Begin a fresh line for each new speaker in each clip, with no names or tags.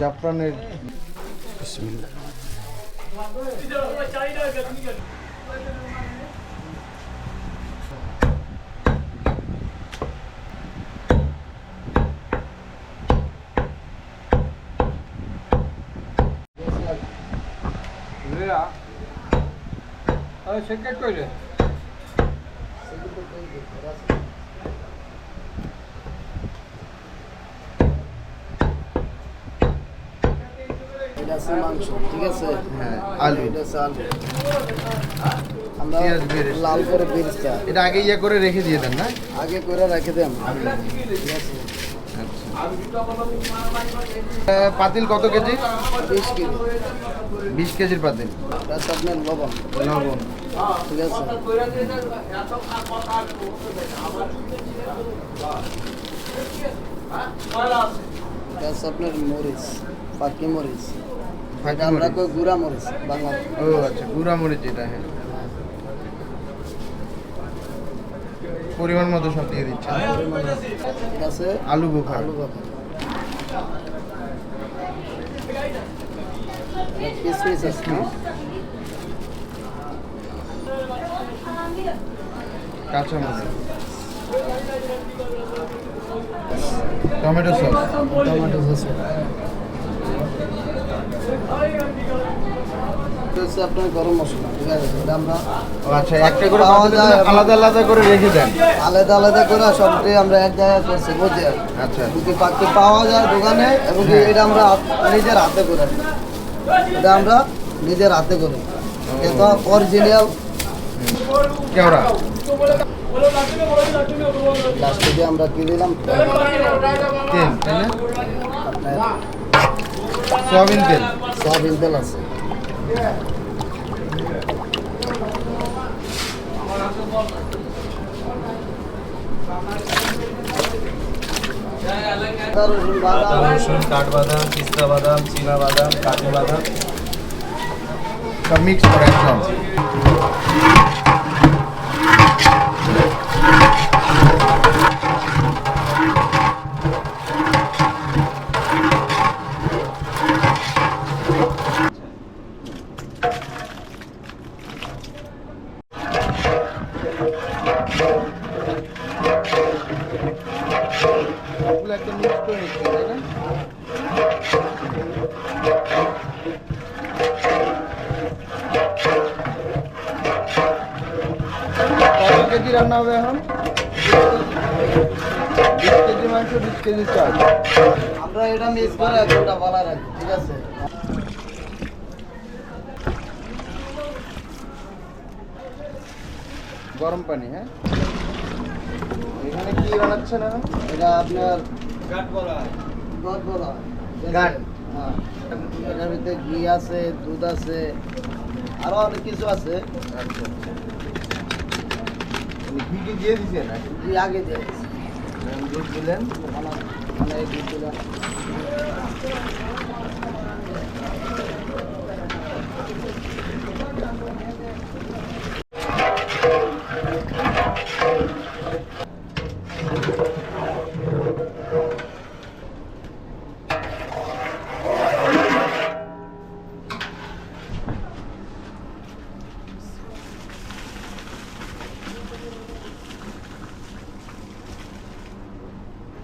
জাফরানের
second কইলে
এটা আছে মাংস ঠিক আছে?
হ্যাঁ আলু।
এটা চাল আমরা লাল করে বেরেস্তা।
এটা আগে ইয়ে করে রেখে দিয়ে দেন না?
আগে করে রেখে দেন। ঠিক আছে।
পাতিল কত কেজি?
বিশ কিলো
বিশ কেজির পাতিল।
আপনার লবণ
লবণ
ঠিক আছে এটা আপনার মরিচ পাকি মরিচ। আমরা কই গুড়া মরিচ বাংলা
ও আচ্ছা গুঁড়া মরিচ এটা হ্যাঁ। পরিমাণ মতো সব দিয়ে দিচ্ছেন আলু বোখা? কাঁচা টমেটো সস।
Tomato sauce. হচ্ছে আপনার গরম মশলা ঠিক আছে? এটা আমরা
আচ্ছা একটা করে আলাদা আলাদা করে রেখে দেন?
আলাদা আলাদা করে সবটাই আমরা এক জায়গায় করছি বুঝে
আচ্ছা।
যদি পাখি পাওয়া যায় দোকানে এবং
হ্যাঁ।
এটা আমরা নিজের হাতে করে এটা আমরা নিজের হাতে করি এটা অরিজিনাল
কেওড়া?
লাস্টে দিয়ে আমরা কি দিলাম? তেল।
তেল তাই না? সয়াবিন তেল।
সয়াবিন তেল আছে। আদা, রসুন, বাদাম,
রসুন কাঠবাদাম পিস্তা বাদাম চীনা বাদাম কাজু বাদাম।
সব মিক্স করে একদম। রান্না হবে এখন? বিশ কেজি মাংস বিশ কেজি চাল।
আমরা এটা মিক্স করে এক ঘণ্টা বলা রাখি ঠিক আছে?
গরম পানি হ্যাঁ? এখানে কি বানাচ্ছেন এখন?
এটা আপনার
কাঠ বলা
হয়। হ্যাঁ এটার ভিতরে ঘি আছে দুধ আছে আরও অনেক কিছু আছে।
আচ্ছা ঘি কি দিয়ে দিচ্ছেন নাকি
আগে দিয়ে।
দুধ দিলেন
মানে- ঘি দিলাম।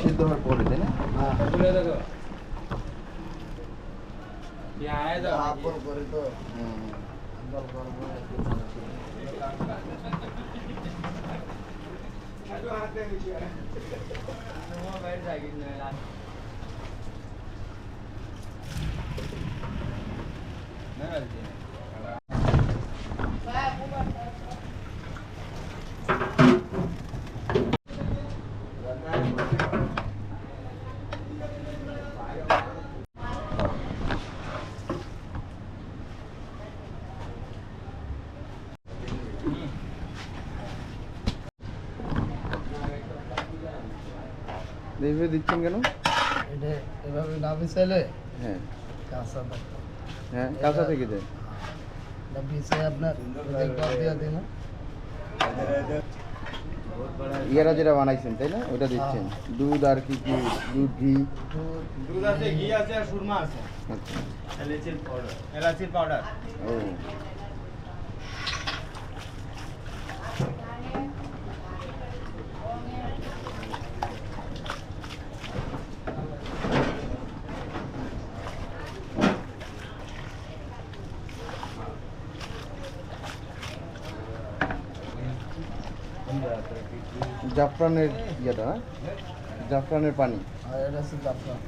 সিদ্ধ হওয়ার পরে তাই না
হ্যাঁ
তুলে দেখো
হাফ বল করে তো
হুম।
বল বল বল।
এইভাবে দিচ্ছেন কেন?
এটা এভাবে না বিছাইলে
হ্যাঁ।
কাঁচা
হ্যাঁ কাঁচা থেকে যায়
বিছে আপনার দিয়ে দিন
ইয়ারা যেটা বানাইছেন তাই না? ওটা দিচ্ছেন। দুধ আর কি কি? দুধ ঘি?
দুধ
দুধ আছে ঘি আছে আর সুরমা আছে।
আচ্ছা।
এলাচির পাউডার এলাচির পাউডার।
ও। জাফরানের ইয়েটা না জাফরানের পানি
আর এটা হচ্ছে জাফরান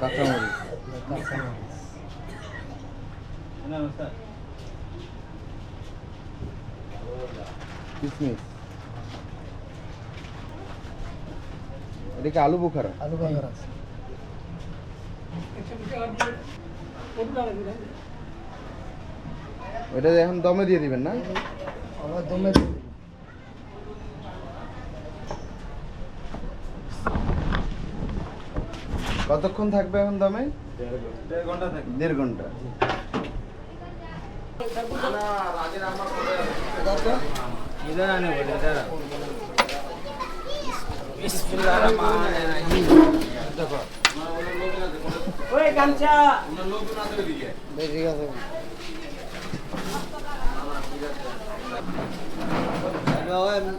কাঁচামরিচ
এটা কাঁচা মরিচ
নমস্কার
কিশমিশ এটা কি আলু বোখারা
আলু বাগার আছে
ওটা এখন দমে দিয়ে দিবেন না কতক্ষণ থাকবে এখন দমে?
দেড় ঘণ্টা
দেড়
ঘণ্টা। ঠিক আছে Well, um,